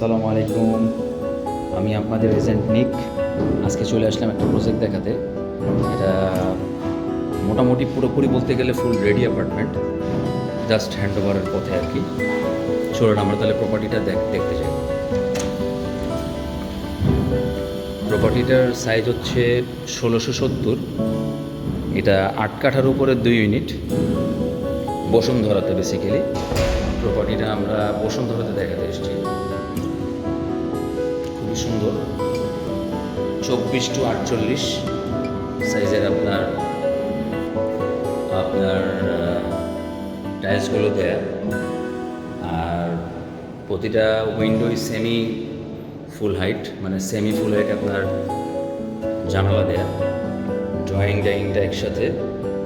আসসালামু আলাইকুম। আমি আপনাদের এজেন্ট নিক। আজকে চলে আসলাম একটা প্রজেক্ট দেখাতে। এটা মোটামুটি পুরোপুরি বলতে গেলে full ready apartment just hand ওভারের পথে আর কি। চলুন আমরা তাহলে প্রপার্টিটা দেখ দেখতে যাই। প্রপার্টিটার সাইজ হচ্ছে ষোলোশো সত্তর। এটা আট কাঠার উপরে দুই ইউনিট বসুন্ধরাতে বেসিক্যালি প্রপার্টিটা আমরা বসুন্ধরাতে দেখাতে এসেছি। খুবই সুন্দর। চব্বিশ টু আটচল্লিশ সাইজের আপনার আপনার টাইলসগুলো দেয়া। আর প্রতিটা উইন্ডোই সেমি ফুল হাইট মানে সেমি ফুল হাইট আপনার জানালা দেয়া। ড্রয়িং ডাইনিংটা একসাথে।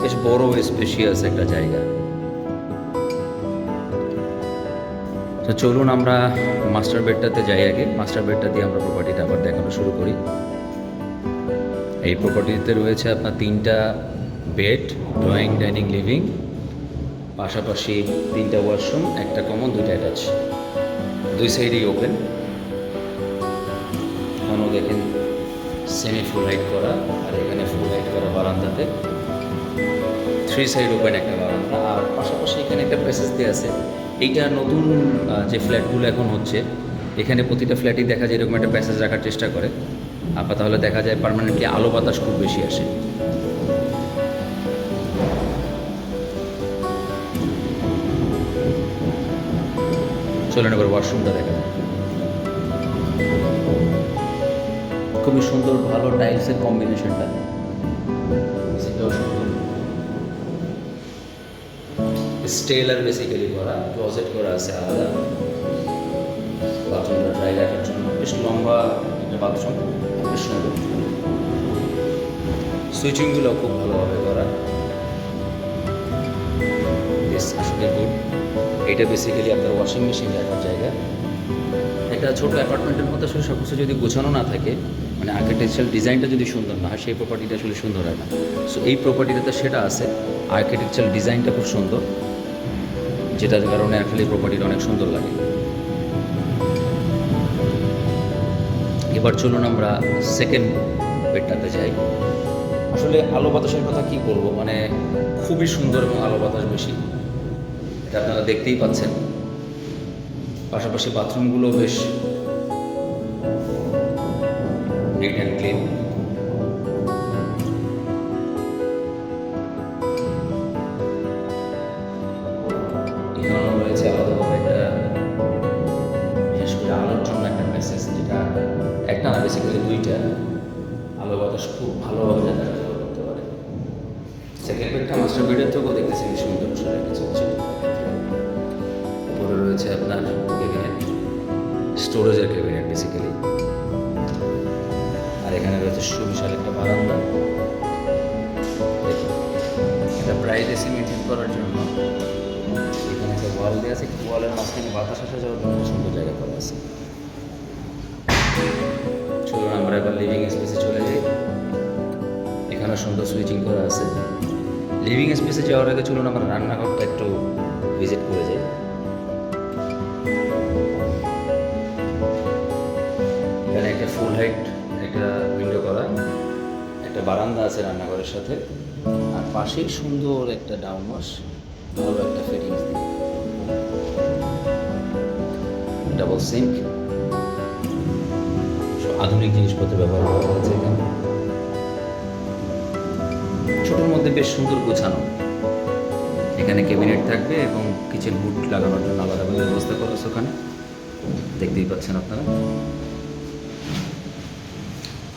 বেশ বড় স্পেশিয়াস একটা জায়গা। তো চলুন আমরা মাস্টার বেডটাতে যাই আগে। মাস্টার বেডটা দিয়ে আমরা প্রপার্টিটা আবার দেখানো শুরু করি। এই প্রপার্টিতে রয়েছে আপনার তিনটা বেড ড্রয়িং ডাইনিং লিভিং পাশাপাশি তিনটা ওয়াশরুম একটা কমন দুইটা অ্যাটাচ দুই সাইডেই ওপেন এখানেও দেখেন সেমি ফুল হাইট করা আর এখানে ফুল হাইট করা বারান্দাতে। থ্রি সাইড ওপেন একটা বারান্দা। আর পাশাপাশি এখানে একটা প্যাসেজ দিয়ে আছে। এইটা নতুন যে ফ্ল্যাটগুলো এখন হচ্ছে, এখানে প্রতিটা ফ্ল্যাটই দেখা যায় এরকম একটা প্যাসেজ রাখার চেষ্টা করে। আপনার তাহলে দেখা যায় পারমানেন্টলি আলো বাতাস খুব বেশি আসে। চলেন এবার ওয়াশরুমটা দেখা যাক। খুবই সুন্দর, ভালো টাইলসের কম্বিনেশনটা স্টেলার বেসিক্যালি করা ক্লোজেট করা আছে আলাদা। বাথরুমটা ড্রাই রাখার জন্য। বেশ লম্বা একটা বাথরুম বেশ সুন্দর। সুইচিংগুলো খুব ভালোভাবে করা। গুড এটা বেসিক্যালি আপনার ওয়াশিং মেশিন রাখার জায়গা। একটা ছোট অ্যাপার্টমেন্টের মধ্যে আসলে সব কিছু যদি গোছানো না থাকে মানে আর্কিটেকচারাল ডিজাইনটা যদি সুন্দর না হয়, সেই প্রপার্টিটা আসলে সুন্দর হয় না। সো এই প্রপার্টিটাতে সেটা আছে। আর্কিটেকচারাল ডিজাইনটা খুব সুন্দর। যেটার কারণে এই প্রপার্টিটা অনেক সুন্দর লাগে। এবার চলুন আমরা সেকেন্ড বেডটাতে যাই। আসলে আলো বাতাসের কথা কি বলব? মানে খুবই সুন্দর এবং আলো বাতাস বেশি। এটা আপনারা দেখতেই পাচ্ছেন। পাশাপাশি বাথরুমগুলো বেশ নিট অ্যান্ড ক্লিন আলো খুব ভালোভাবে যাতে করতে পারে। সেকেন্ড বেডটা মাস্টার বেডের থেকেও দেখতেছি সুন্দর সুন্দর কিছু হচ্ছে উপরে রয়েছে আপনার ক্যাবিনেট স্টোরেজের ক্যাবিনেট বেসিক্যালি আর এখানে রয়েছে সুবিশাল একটা বারান্দা। এটা প্রাইভেসি মেনটেন করার জন্য এখানে একটা ওয়াল দেওয়া আছে। ওয়ালের মাঝখানে বাতাস আসা যাওয়ার জন্য সুন্দর জায়গা করা আছে। চলুন আমরা এবার লিভিং স্পেসে চলে যাই। এখানে সুন্দর সুইচিং করা আছে। লিভিং স্পেসে যাওয়ার আগে চলুন আমরা রান্নাঘরটা একটু ভিজিট করে যাই। এখানে একটা ফুল হাইট একটা উইন্ডো করা। একটা বারান্দা আছে রান্নাঘরের সাথে। আর পাশেই সুন্দর একটা ডাউন ভালো একটা ফিটিংস দিয়ে। ডাবল সিঙ্ক আধুনিক জিনিসপত্র ব্যবহার করা হয়েছে এখানে। ছোটোর মধ্যে বেশ সুন্দর গোছানো। এখানে ক্যাবিনেট থাকবে এবং কিচেন হুড লাগানোর জন্য ব্যবস্থা করা আছে ওখানে দেখতেই পাচ্ছেন আপনারা।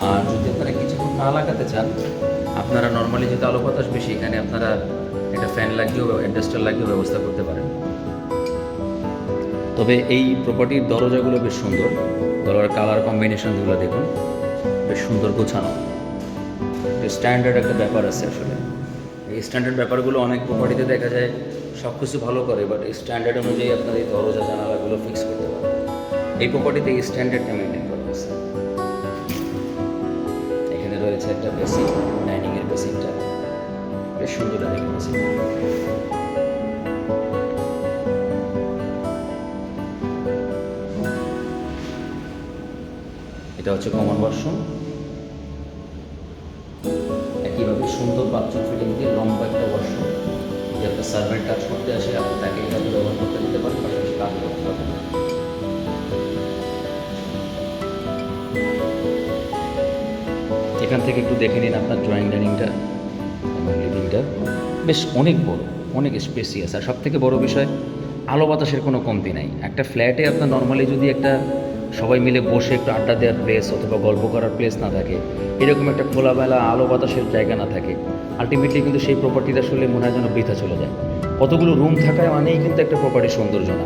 আর যদি আপনারা কিচেন না লাগাতে চান, আপনারা নর্মালি যেহেতু আলো বাতাস বেশি, এখানে আপনারা একটা ফ্যান লাগিয়েও অ্যাডজাস্টার লাগিয়েও ব্যবস্থা করতে পারেন। তবে এই প্রপার্টির দরজাগুলো বেশ সুন্দর। দরজার কালার কম্বিনেশনগুলো দেখুন, বেশ সুন্দর গোছানো। স্ট্যান্ডার্ড একটা ব্যাপার আছে আসলে। এই স্ট্যান্ডার্ড ব্যাপারগুলো অনেক প্রপার্টিতে দেখা যায় সব কিছু ভালো করে বাট এই স্ট্যান্ডার্ড অনুযায়ী আপনার এই দরজা, জানালাগুলো ফিক্স করতে পারেন। এই প্রপার্টিতে এই স্ট্যান্ডার্ডটা মেনটেন করা হয়েছে এখানে রয়েছে একটা বেসিক ডাইনিংয়ের বেসিকটা বেশ সুন্দর ডাইনিং বেসিক এটা হচ্ছে কমন ওয়াশরুম বাথরুম ফিটিং দিয়ে লম্বা একটা ওয়াশরুম যে আপনার সার্ভেন্ট কাজ করতে আসে, আপনি তাকে এটা ব্যবহার করতে দিতে পারেন পাশাপাশি কাজ করতে পারবেন এখান থেকে একটু দেখে নিন আপনার ড্রয়িং ডাইনিংটা এবং লিভিংটা বেশ অনেক বড়, অনেক স্পেসিয়াস আর সব থেকে বড় বিষয়, আলো বাতাসের কোনো কমতি নাই। একটা ফ্ল্যাটে আপনার নর্মালি যদি একটা সবাই মিলে বসে একটু আড্ডা দেওয়ার প্লেস অথবা গল্প করার প্লেস না থাকে, এরকম একটা খোলাবেলা আলো বাতাসের জায়গা না থাকে আলটিমেটলি কিন্তু সেই প্রপার্টিটা আসলে মনে হয় যেন বৃথা চলে যায়। কতগুলো রুম থাকায় মানেই কিন্তু একটা প্রপার্টির সৌন্দর্য না।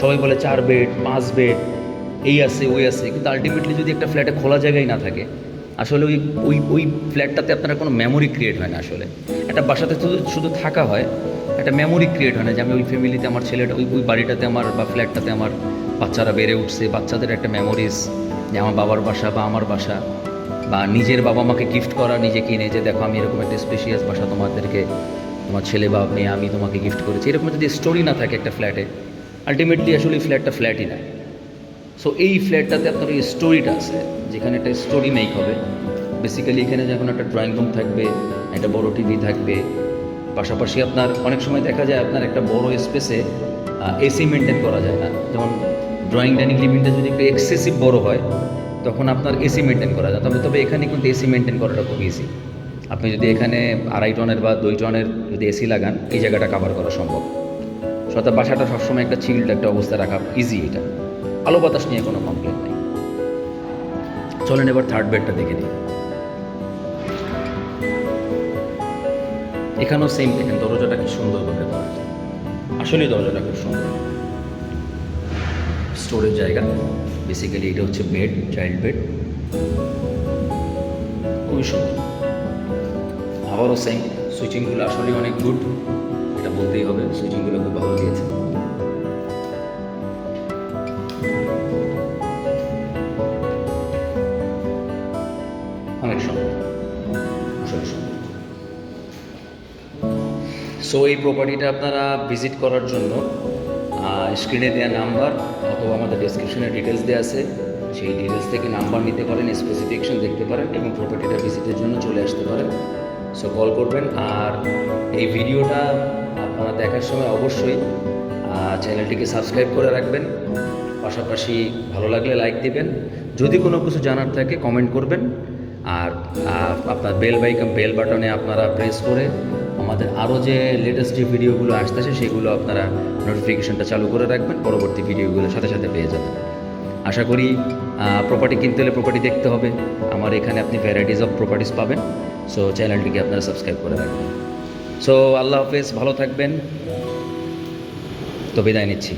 সবাই বলে চার বেড পাঁচ বেড এই আছে, ওই আছে। কিন্তু আলটিমেটলি যদি একটা ফ্ল্যাটে খোলা জায়গায় না থাকে, আসলে ওই ওই ওই ফ্ল্যাটটাতে আপনার কোনো মেমোরি ক্রিয়েট হয় না আসলে। একটা বাসাতে শুধু শুধু থাকা হয়, একটা মেমোরি ক্রিয়েট হয় না যে আমি ওই ফ্যামিলিতে আমার ছেলেটা, ওই ওই বাড়িটাতে আমার বা ফ্ল্যাটটাতে আমার বাচ্চারা বেড়ে উঠছে, বাচ্চাদের একটা মেমোরিজ যে আমার বাবার বাসা বা আমার বাসা। বা নিজের বাবা মাকে গিফট করা, নিজে কিনে, যে দেখো আমি এরকম একটা স্পেশিয়াস বাসা তোমাদেরকে, তোমার ছেলে বা মেয়ে আমি তোমাকে গিফট করেছি, এরকম যদি স্টোরি না থাকে একটা ফ্ল্যাটে আলটিমেটলি আসলে ওই ফ্ল্যাটটা ফ্ল্যাটই না। সো এই ফ্ল্যাটটাতে আপনার এই স্টোরিটা আছে, যেখানে একটা স্টোরি মেক হবে। বেসিক্যালি এখানে যখন একটা ড্রয়িং রুম থাকবে, একটা বড় টিভি থাকবে, পাশাপাশি আপনার অনেক সময় দেখা যায় আপনার একটা বড় স্পেসে এসি মেনটেন করা যায় না। যেমন ড্রয়িং ডাইনিং লিভিংটা যদি একটু এক্সেসিভ বড় হয় তখন আপনার এসি মেনটেন করা যায়। তবে তবে এখানে কিন্তু এসি মেনটেন করাটা খুব ইজি আপনি যদি এখানে আড়াই টনের বা দুই টনের যদি এসি লাগান, এই জায়গাটা কাভার করা সম্ভব। সত্যি বাসাটা সবসময় একটা চিল্ড একটা অবস্থা রাখা ইজি এটা। আলো বাতাস নিয়ে কোনো কমপ্লেন নেই। চলেন এবার থার্ড বেডটা দেখে নিই। এখানেও সেম দেখেন দরজাটা কি সুন্দর করে করা আসলে দরজাটা খুব সুন্দর। স্টোরেজ জায়গা। বেসিক্যালি এটা হচ্ছে বেড চাইল্ড বেড খুবই সুন্দর। আবারও সেম সুইচিংগুলো আসলে অনেক গুড এটা বলতেই হবে সুইচিংগুলো খুব ভালো দিয়েছে। অনেক সো এই প্রপার্টিটা আপনারা ভিজিট করার জন্য স্ক্রিনে দেওয়া নাম্বার আমাদের ডিসক্রিপশনে ডিটেলস দেওয়া আছে। সেই ডিটেলস থেকে নাম্বার নিতে পারেন স্পেসিফিকেশন দেখতে পারেন এবং প্রপার্টিটা ভিজিটের জন্য চলে আসতে পারেন। সো কল করবেন আর এই ভিডিওটা আপনারা দেখার সময় অবশ্যই চ্যানেলটিকে সাবস্ক্রাইব করে রাখবেন। পাশাপাশি ভালো লাগলে লাইক দিবেন। যদি কোনো কিছু জানার থাকে কমেন্ট করবেন। আর আপনার বেল বাইকন বেল বাটনে আপনারা প্রেস করে আমাদের আরও যে লেটেস্ট যে ভিডিওগুলো আসতেছে, সেগুলো আপনারা নোটিফিকেশনটা চালু করে রাখবেন। পরবর্তী ভিডিওগুলোর সাথে সাথে পেয়ে যাবেন। আশা করি প্রপার্টি কিনতে হলে প্রপার্টি দেখতে হবে। আমার এখানে আপনি ভ্যারাইটিস অফ প্রপার্টিস পাবেন। সো চ্যানেলটিকে আপনারা সাবস্ক্রাইব করে রাখবেন। সো আল্লাহ হাফেজ, ভালো থাকবেন। তো বিদায় নিচ্ছি।